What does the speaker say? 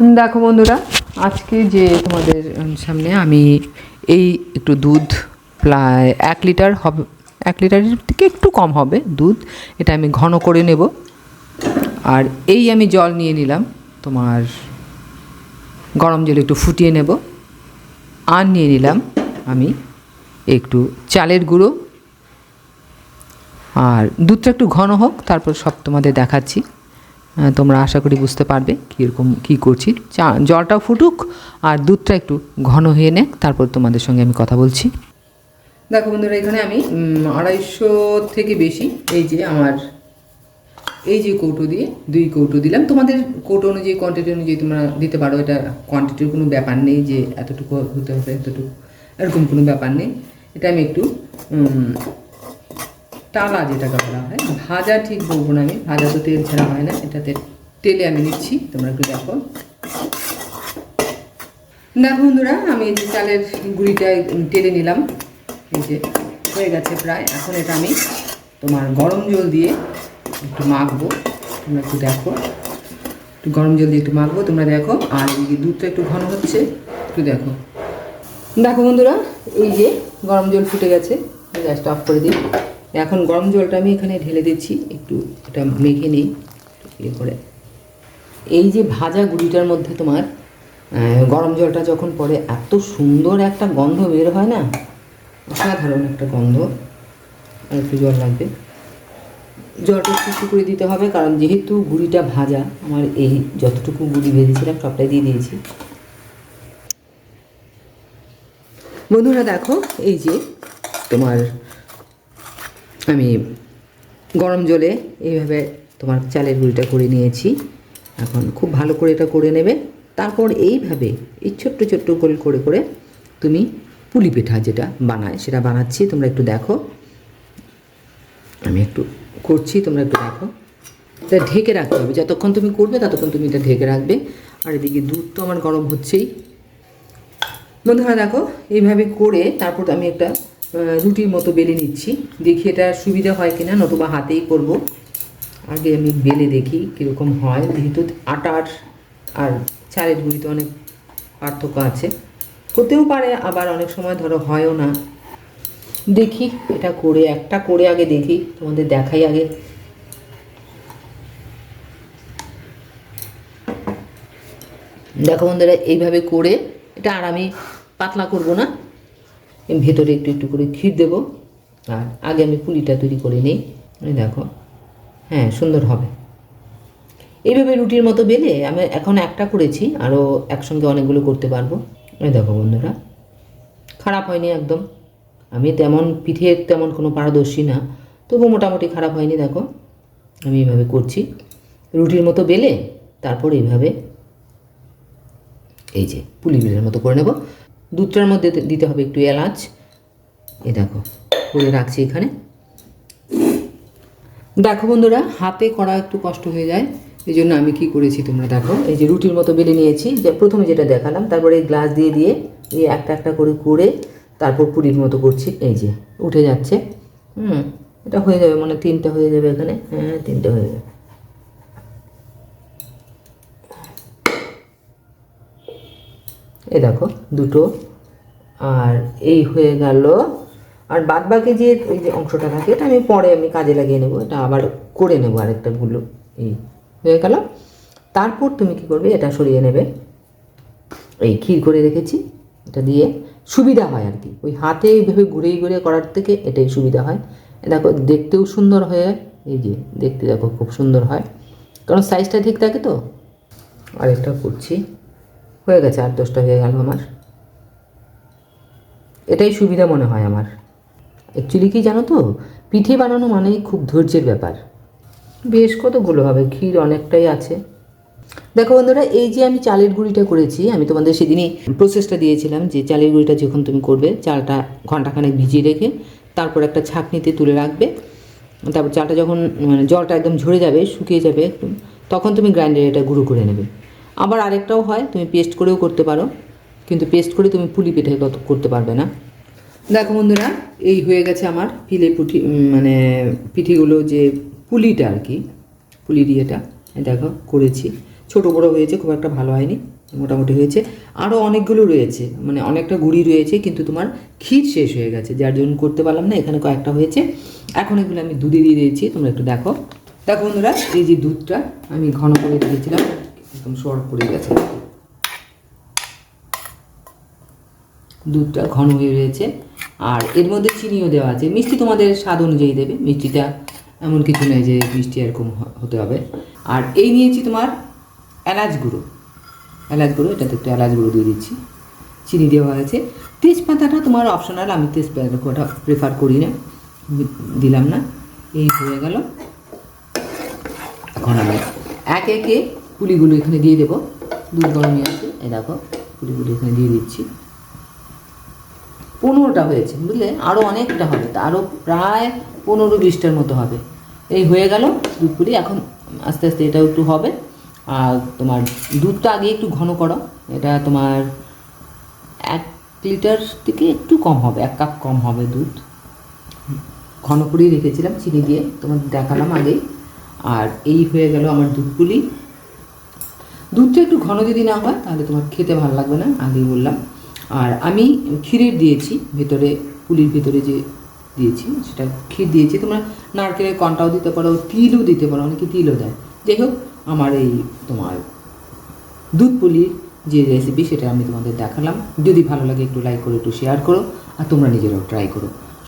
দেখো বন্ধুরা, আজকে যে তোমাদের সামনে আমি এই একটু দুধ প্রায় এক লিটার হবে, এক লিটারের থেকে একটু কম হবে দুধ। এটা আমি ঘন করে নেব। আর এই আমি জল নিয়ে নিলাম, তোমার গরম জল একটু ফুটিয়ে নেব। আর নিয়ে নিলাম আমি একটু চালের গুঁড়ো। আর দুধটা একটু ঘন হোক, তারপর সব তোমাদের দেখাচ্ছি। তোমরা আশা করি বুঝতে পারবে কীরকম কী করছি। চা, জলটাও ফুটুক আর দুধটা একটু ঘন হয়ে নে তারপর তোমাদের সঙ্গে আমি কথা বলছি। দেখো বন্ধুরা, এখানে আমি আড়াইশো থেকে বেশি, এই যে আমার, এই যে কৌটো দিয়ে দুই কৌটো দিলাম। তোমাদের কৌটো অনুযায়ী কোয়ান্টিটি অনুযায়ী তোমরা দিতে পারো, এটা কোয়ান্টিটির কোনো ব্যাপার নেই যে এতটুকু হতে হবে, এতটুকু, এরকম কোনো ব্যাপার নেই। এটা আমি একটু টালা যেটাকে বলা হয়, ভাজা ঠিক বলব না আমি, ভাজা তো তেল ছাড়া হয় না, এটাতে তেলে আমি নিচ্ছি, তোমরা একটু দেখো। দেখো বন্ধুরা, আমি এই যে চালের গুঁড়িটা তেলে নিলাম, এই যে হয়ে গেছে প্রায়, এখন এটা আমি তোমার গরম জল দিয়ে একটু মাখবো, তোমরা একটু দেখো। একটু গরম জল দিয়ে একটু মাখবো, তোমরা দেখো, আর এই যে দুধটা একটু ঘন হচ্ছে, একটু দেখো। দেখো বন্ধুরা, এই যে গরম জল ফুটে গেছে গ্যাসটা অফ করে দিই। এখন গরম জলটা আমি এখানে ঢেলে দিচ্ছি, একটু এটা মেখে নিই ইয়ে করে। এই যে ভাজা গুড়িটার মধ্যে তোমার গরম জলটা যখন পড়ে, এত সুন্দর একটা গন্ধ বের হয় না? অসাধারণ একটা গন্ধ। আর একটু জল লাগবে। জলটা একটু করে দিতে হবে, কারণ যেহেতু গুড়িটা ভাজা, আমার এই যতটুকু গুড়ি ভেজেছিলাম, সবটাই দিয়ে দিয়েছি। বন্ধুরা দেখো, এই যে তোমার আমি গরম জলে এইভাবে তোমার চালের গুঁড়িটা করে নিয়েছি। এখন খুব ভালো করে এটা করে নেবে। তারপর এইভাবে এই ছোট্ট ছোট্ট করে করে করে তুমি পুলি পিঠা যেটা বানায়, সেটা বানাচ্ছি। তোমরা একটু দেখো। আমি একটু করছি, তোমরা একটু দেখো। এটা ঢেকে রাখতে হবে। যতক্ষণ তুমি করবে ততক্ষণ তুমি এটা ঢেকে রাখবে। আর এদিকে দুধ তো আমার গরম হচ্ছেই। বন্ধুরা দেখো, এইভাবে করে তারপর আমি একটা রুটির মতো বেলে নিচ্ছি। দেখি এটা সুবিধা হয় কিনা, নতুবা হাতেই করব। আগে আমি বেলে দেখি কীরকম হয়। যেহেতু আটার আর চালের গুঁড়িতে অনেক পার্থক্য আছে। হতেও পারে, আবার অনেক সময় ধরো হয়ও না। দেখি এটা করে, একটা করে আগে দেখি, তোমাদের দেখাই আগে। দেখো বন্ধুরা, এইভাবে করে, এটা আর আমি পাতলা করব না। ভেতরে একটু একটু করে ক্ষীর দেব। আর আগে আমি পুলিটা তৈরি করে নিই। দেখো। হ্যাঁ সুন্দর হবে। এইভাবে রুটির মতো বেলে আমি এখন একটা করেছি আরও একসঙ্গে অনেকগুলো করতে পারব। এই দেখো বন্ধুরা। খারাপ হয়নি একদম। আমি তেমন পিঠে তেমন কোনো পারদর্শী না, তবু মোটামুটি খারাপ হয়নি, দেখো। আমি এইভাবে করছি। রুটির মতো বেলে তারপর এইভাবে এই যে পুলি বিলের মতো করে নেব। দুধটার মধ্যে দিতে হবে একটু এলাচ। এ দেখো, করে রাখছি এখানে। দেখো বন্ধুরা, হাতে করা একটু কষ্ট হয়ে যায়, এই জন্য আমি কি করেছি তোমরা দেখো, এই যে রুটির মতো বেলে নিয়েছি, যে প্রথমে যেটা দেখালাম, তারপরে এই গ্লাস দিয়ে দিয়ে, এই একটা একটা করে করে তারপর পুরির মতো করছি, এই যে, উঠে যাচ্ছে। হুম, এটা হয়ে যাবে মানে তিনটা হয়ে যাবে এখানে। হ্যাঁ তিনটা হয়ে যাবে। এই দেখো, দুটো। আর এই হয়ে গেল। আর বাদ বাকি যে ওই যে অংশটা থাকে, এটা আমি পরে আমি কাজে লাগিয়ে নেব। এটা আবার করে নেব আরেকটা গুলো এই হয়ে গেল। তারপর তুমি কি করবে, এটা সরিয়ে নেবে। এই ক্ষীর করে রেখেছি, এটা দিয়ে সুবিধা হয় আর কি। ওই হাতে এইভাবে ঘুরে ঘুরে করার থেকে এটাই সুবিধা হয়। এ দেখো, দেখতেও সুন্দর হয়ে, এই যে দেখতে দেখো, খুব সুন্দর হয়। কারণ সাইজটা ঠিক থাকে তো? আরেকটা করছি। হয়ে গেছে আট দশটা হয়ে গেল আমার। এটাই সুবিধা মনে হয় আমার। অ্যাকচুয়ালি কি জানো তো? পিঠে বানানো মানেই খুব ধৈর্যের ব্যাপার। বেশ কতগুলো হবে? ক্ষীর অনেকটাই আছে। দেখো বন্ধুরা, এই যে আমি চালের গুঁড়িটা করেছি, আমি তোমাদের সেদিনই প্রসেসটা দিয়েছিলাম যে চালের গুঁড়িটা যখন তুমি করবে, চালটা ঘন্টাখানেক ভিজিয়ে রেখে তারপর একটা ছাঁকনিতে তুলে রাখবে। তারপর চালটা যখন মানে জলটা একদম ঝরে যাবে, শুকিয়ে যাবে, তখন তুমি গ্রাইন্ডারে এটা গুঁড়ো করে নেবে। আবার আরেকটাও হয়, তুমি পেস্ট করেও করতে পারো। কিন্তু পেস্ট করে তুমি পুলি পিঠে কত- করতে পারবে না। দেখো বন্ধুরা, এই হয়ে গেছে আমার পিলে পুঠি মানে পিঠিগুলো যে পুলিটা আর কি, পুলি দিয়েটা দেখো, করেছি। ছোটো বড়ো হয়েছে, খুব একটা ভালো হয়নি, মোটামুটি হয়েছে। আরও অনেকগুলো রয়েছে মানে অনেকটা গুড়ি রয়েছে, কিন্তু তোমার ক্ষীর শেষ হয়ে গেছে, যার জন্য করতে পারলাম না, এখানে কয়েকটা হয়েছে। এখন এগুলো আমি দুধে দিয়ে দিয়েছি, তোমরা একটু দেখো। দেখো বন্ধুরা, এই যে দুধটা আমি ঘন করে রেখেছিলাম একদম সর পড়ে গেছে। দুধটা ঘন হয়ে রয়েছে। আর এর মধ্যে চিনিও দেওয়া আছে। মিষ্টি তোমাদের স্বাদ অনুযায়ী দেবে। মিষ্টিটা এমন কিছু নয় যে মিষ্টি এরকম হতে হবে। আর এই নিয়েছি তোমার এলাচ গুঁড়ো। এলাচ গুঁড়ো, এটাতে একটু এলাচ গুঁড়ো দিয়ে দিচ্ছি। চিনি দেওয়া আছে। তেজপাতাটা তোমার অপশনাল আমি তেজপাতাটা প্রেফার করি না। দিলাম না। এই হয়ে গেল। এখন আমি এক একে পুলিগুলো এখানে দিয়ে দেবো। দুধ গরমই আছে এই দেখো, পুলিগুলো এখানে দিয়ে দিচ্ছি। পনেরোটা হয়েছে, বুঝলে? আরও অনেকটা হবে। তা আরও প্রায় পনেরো বিশটার মতো হবে। এই হয়ে গেল দুধ পুলি। এখন আস্তে আস্তে এটাও একটু হবে। আর তোমার দুধটা আগে একটু ঘন করো। এটা তোমার এক লিটার থেকে একটু কম হবে, এক কাপ কম হবে দুধ। ঘন করেই রেখেছিলাম চিনি দিয়ে তোমার দেখালাম আগেই। আর এই হয়ে গেল আমার দুধ পুলি। দুধটা একটু ঘন যদি না হয়, তাহলে তোমার খেতে ভালো লাগবে না, আগেই বললাম। আর আমি ক্ষীরের দিয়েছি, ভেতরে পুলির ভেতরে যে দিয়েছি, সেটা ক্ষীর দিয়েছি। তোমরা নারকেলের কনটাও দিতে পারো, তিলও দিতে পারো, অনেকে তিলও দেয়। যাই হোক, আমার এই তোমার দুধ পুলির যে রেসিপি সেটা আমি তোমাদের দেখালাম। যদি ভালো লাগে, একটু লাইক করো, একটু শেয়ার করো, আর তোমরা নিজেরাও ট্রাই করো।